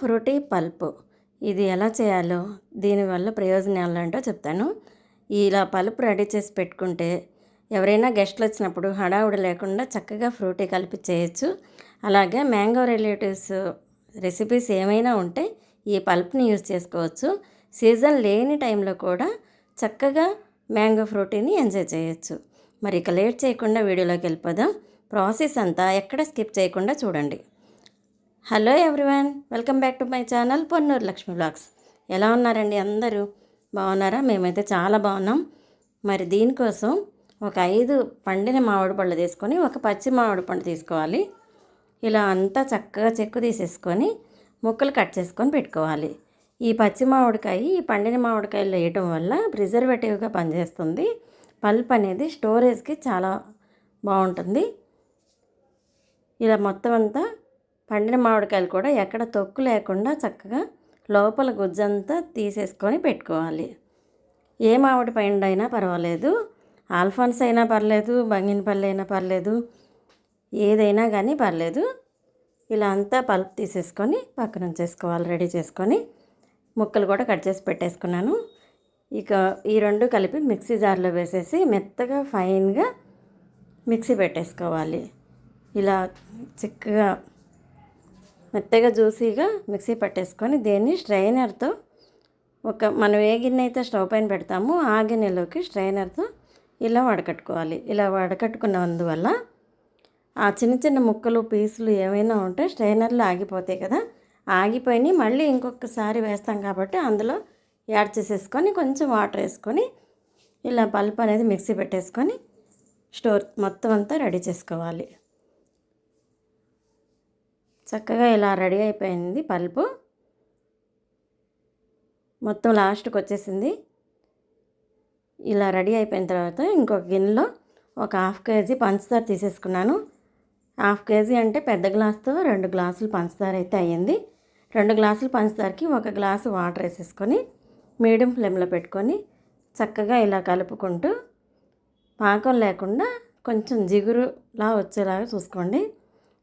Frutti pulp. ఇది ఎలా చేయాలో దీనివల్ల ప్రయోజనాలు ఏంటో చెప్తాను. ఇలా పల్ప్ రెడీ చేసి పెట్టుకుంటే ఎవరైనా గెస్ట్లు వచ్చినప్పుడు హడావుడి లేకుండా చక్కగా ఫ్రూటీ కలిపి చేయొచ్చు. అలాగే మ్యాంగో రిలేటివ్స్ రెసిపీస్ ఏమైనా ఉంటే ఈ పల్ప్ని యూజ్ చేసుకోవచ్చు. సీజన్ లేని టైంలో కూడా చక్కగా మ్యాంగో ఫ్రూటీని ఎంజాయ్ చేయొచ్చు. మరి ఇక లేట్ చేయకుండా వీడియోలోకి వెళ్ళిపోదాం. ప్రాసెస్ అంతా ఎక్కడ స్కిప్ చేయకుండా చూడండి. Hello everyone welcome back to my channel Ponnuru Lakshmi vlogs ఎలా ఉన్నారండి అందరూ? బాగున్నారా? మేమైతే చాలా బాగున్నాం. మరి దీనికోసం ఒక ఐదు పండిన మామిడి పళ్ళు తీసుకొని ఒక పచ్చి మామిడి పండు తీసుకోవాలి. ఇలా అంతా చక్కగా చెక్కు తీసేసుకొని ముక్కలు కట్ చేసుకొని పెట్టుకోవాలి. ఈ పచ్చి మామిడికాయ ఈ పండిన మామిడికాయలు వేయటం వల్ల ప్రిజర్వేటివ్గా పనిచేస్తుంది. పల్ప్ అనేది స్టోరేజ్కి చాలా బాగుంటుంది. ఇలా మొత్తం అంతా పండిన మామిడికాయలు కూడా ఎక్కడ తొక్కు లేకుండా చక్కగా లోపల గుజ్జంతా తీసేసుకొని పెట్టుకోవాలి. ఏ మామిడి పండు అయినా పర్వాలేదు. ఆల్ఫాన్స్ అయినా పర్లేదు బంగినపల్లి అయినా పర్లేదు ఏదైనా కానీ పర్లేదు. ఇలా అంతా పల్ప్ తీసేసుకొని పక్కన ఉంచేసుకోవాలి రెడీ చేసుకొని. ముక్కలు కూడా కట్ చేసి పెట్టేసుకున్నాను. ఇక ఈ రెండు కలిపి మిక్సీ జార్లో వేసేసి మెత్తగా ఫైన్గా మిక్సీ పెట్టేసుకోవాలి. ఇలా చిక్కగా మెత్తగా జ్యూసీగా మిక్సీ పట్టేసుకొని దీన్ని స్ట్రైనర్తో ఒక మనం ఏ గిన్నె అయితే స్టవ్ పైన పెడతామో ఆ గిన్నెలోకి స్ట్రైనర్తో ఇలా వడకట్టుకోవాలి. ఇలా వడకట్టుకున్నందువల్ల ఆ చిన్న చిన్న ముక్కలు పీసులు ఏమైనా ఉంటే స్ట్రైనర్లో ఆగిపోతాయి కదా. ఆగిపోయి మళ్ళీ ఇంకొకసారి వేస్తాం కాబట్టి అందులో యాడ్ చేసేసుకొని కొంచెం వాటర్ వేసుకొని ఇలా పల్ప్ అనేది మిక్సీ పెట్టేసుకొని స్టోర్ మొత్తం అంతా రెడీ చేసుకోవాలి. చక్కగా ఇలా రెడీ అయిపోయింది పల్పు. మొత్తం లాస్ట్కి వచ్చేసింది. ఇలా రెడీ అయిపోయిన తర్వాత ఇంకొక గిన్నెలో ఒక హాఫ్ కేజీ పంచదార తీసేసుకున్నాను. హాఫ్ కేజీ అంటే పెద్ద గ్లాస్తో రెండు గ్లాసులు పంచదార అయితే అయ్యింది. రెండు గ్లాసులు పంచదారకి ఒక గ్లాసు వాటర్ వేసేసుకొని మీడియం ఫ్లేమ్లో పెట్టుకొని చక్కగా ఇలా కలుపుకుంటూ పాకం లేకుండా కొంచెం జిగురులా వచ్చేలాగా చూసుకోండి.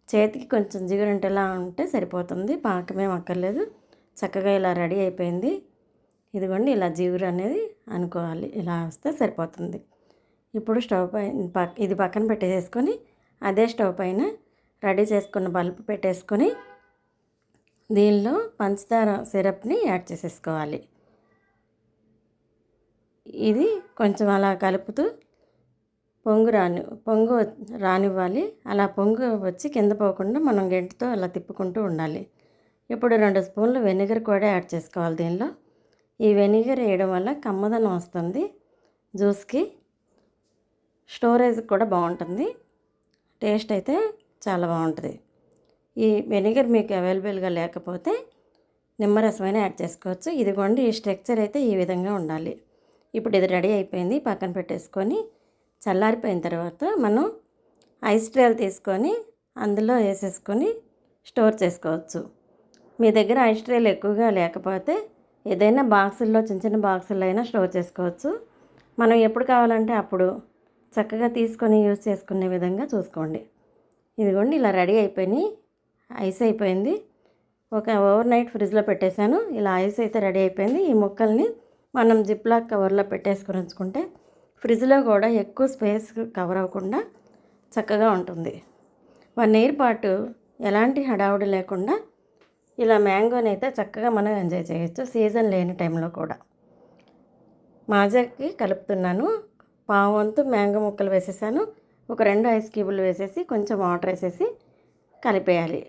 చేతికి కొంచెం జిగురుంటేలా ఉంటే సరిపోతుంది. పాకమేం అక్కర్లేదు. చక్కగా ఇలా రెడీ అయిపోయింది. ఇదిగోండి ఇలా జీవురు అనేది అనుకోవాలి. ఇలా వస్తే సరిపోతుంది. ఇప్పుడు స్టవ్ పైన ఇది పక్కన పెట్టేసేసుకొని అదే స్టవ్ పైన రెడీ చేసుకున్న బల్బు పెట్టేసుకొని దీనిలో పంచదార సిరప్ని యాడ్ చేసేసుకోవాలి. ఇది కొంచెం అలా కలుపుతూ పొంగు రాని పొంగు రానివ్వాలి. అలా పొంగు వచ్చి కింద పోకుండా మనం గంటితో అలా తిప్పుకుంటూ ఉండాలి. ఇప్పుడు రెండు స్పూన్లు వెనిగర్ కూడా యాడ్ చేసుకోవాలి దీనిలో. ఈ వెనిగర్ వేయడం వల్ల కమ్మదనం వస్తుంది జ్యూస్కి. స్టోరేజ్ కూడా బాగుంటుంది. టేస్ట్ అయితే చాలా బాగుంటుంది. ఈ వెనిగర్ మీకు అవైలబుల్గా లేకపోతే నిమ్మరసమైన యాడ్ చేసుకోవచ్చు. ఇదిగోండి ఈ స్ట్రక్చర్ అయితే ఈ విధంగా ఉండాలి. ఇప్పుడు ఇది రెడీ అయిపోయింది పక్కన పెట్టేసుకొని చల్లారిపోయిన తర్వాత మనం ఐస్ ట్రేలు తీసుకొని అందులో వేసేసుకొని స్టోర్ చేసుకోవచ్చు. మీ దగ్గర ఐస్ ట్రేలు ఎక్కువగా లేకపోతే ఏదైనా బాక్సుల్లో చిన్న చిన్న బాక్సుల్లో అయినా స్టోర్ చేసుకోవచ్చు. మనం ఎప్పుడు కావాలంటే అప్పుడు చక్కగా తీసుకొని యూజ్ చేసుకునే విధంగా చూసుకోండి. ఇదిగోండి ఇలా రెడీ అయిపోయినాయి. ఐస్ అయిపోయింది. ఒక ఓవర్ నైట్ ఫ్రిడ్జ్లో పెట్టేశాను. ఇలా ఐస్ అయితే రెడీ అయిపోయింది. ఈ ముక్కల్ని మనం జిప్లాక్ కవర్లో పెట్టేసుకొని ఉంచుకుంటే ఫ్రిడ్జ్లో కూడా ఎక్కువ స్పేస్ కవర్ అవ్వకుండా చక్కగా ఉంటుంది. వన్ ఇయర్ పాటు ఎలాంటి హడావుడి లేకుండా ఇలా మ్యాంగోని అయితే చక్కగా మనం ఎంజాయ్ చేయొచ్చు. సీజన్ లేని టైంలో కూడా. మాజాకి కలుపుతున్నాను. పావు వంతు మ్యాంగో ముక్కలు వేసేసాను. ఒక రెండు ఐస్ క్యూబులు వేసేసి కొంచెం వాటర్ వేసేసి కలిపేయాలి.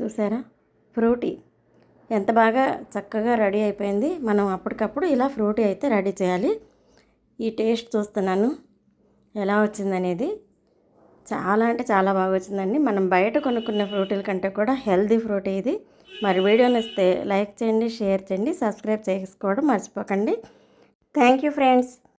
చూసారా? ఫ్రూటీ. ఎంత బాగా చక్కగా రెడీ అయిపోయింది. మనం అప్పటికప్పుడు ఇలా ఫ్రూటీ అయితే రెడీ చేయాలి. ఈ టేస్ట్ చూస్తున్నాను. ఎలా వచ్చిందనేది. చాలా అంటే చాలా బాగా వచ్చిందండి. మనం బయట కొనుక్కున్న ఫ్రూటీల కంటే కూడా హెల్దీ ఫ్రూట్ ఇది. మరి వీడియోని ఇస్తే లైక్ చేయండి షేర్ చేయండి సబ్స్క్రైబ్ చేసుకోవడం మర్చిపోకండి. Thank you friends.